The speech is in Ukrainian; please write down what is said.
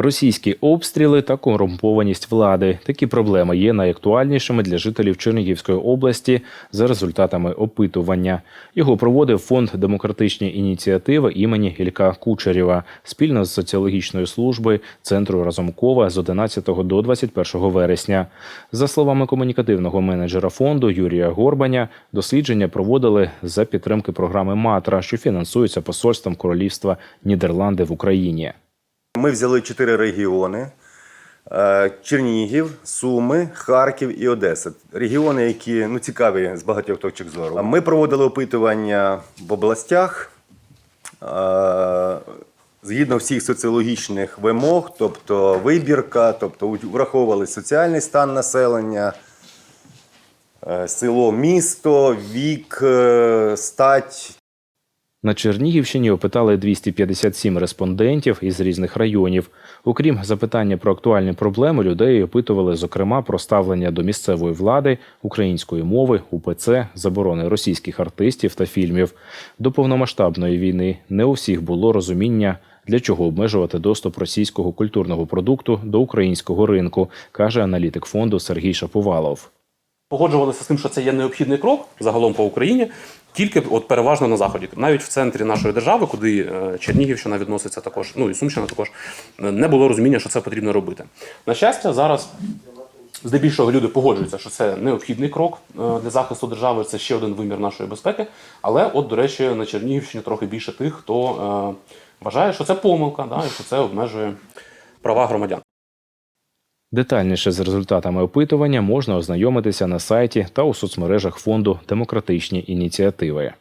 Російські обстріли та корумпованість влади. Такі проблеми є найактуальнішими для жителів Чернігівської області за результатами опитування. Його проводив фонд демократичні ініціативи імені Ілька Кучерєва спільно з соціологічною службою центру Разумкова з 11 до 21 вересня. За словами комунікативного менеджера фонду Юрія Горбаня, дослідження проводили за підтримки програми Матра, що фінансується посольством Королівства Нідерланди в Україні. Ми взяли чотири регіони: е, Чернігів, Суми, Харків і Одеса. Регіони, які ну, цікаві з багатьох точок зору. Ми проводили опитування в областях е, згідно всіх соціологічних вимог, тобто вибірка, тобто враховували соціальний стан населення, е, село, місто, вік, стать, На Чернігівщині опитали 257 респондентів із різних районів. Окрім запитання про актуальні проблеми, людей опитували зокрема про ставлення до місцевої влади, української мови, УПЦ, заборони російських артистів та фільмів. До повномасштабної війни не у всіх було розуміння, для чого обмежувати доступ російського культурного продукту до українського ринку, каже аналітик фонду Сергій Шаповалов. Погоджувалися з тим, що це є необхідний крок загалом по Україні, тільки от переважно на заході, навіть в центрі нашої держави, куди е, Чернігівщина відноситься також, ну і Сумщина також е, не було розуміння, що це потрібно робити. На щастя, зараз. Здебільшого люди погоджуються, що це необхідний крок е, для захисту держави, це ще один вимір нашої безпеки. Але, от, до речі, на Чернігівщині трохи більше тих, хто е, вважає, що це помилка, да, і що це обмежує права громадян. Детальніше з результатами опитування можна ознайомитися на сайті та у соцмережах фонду демократичні ініціативи.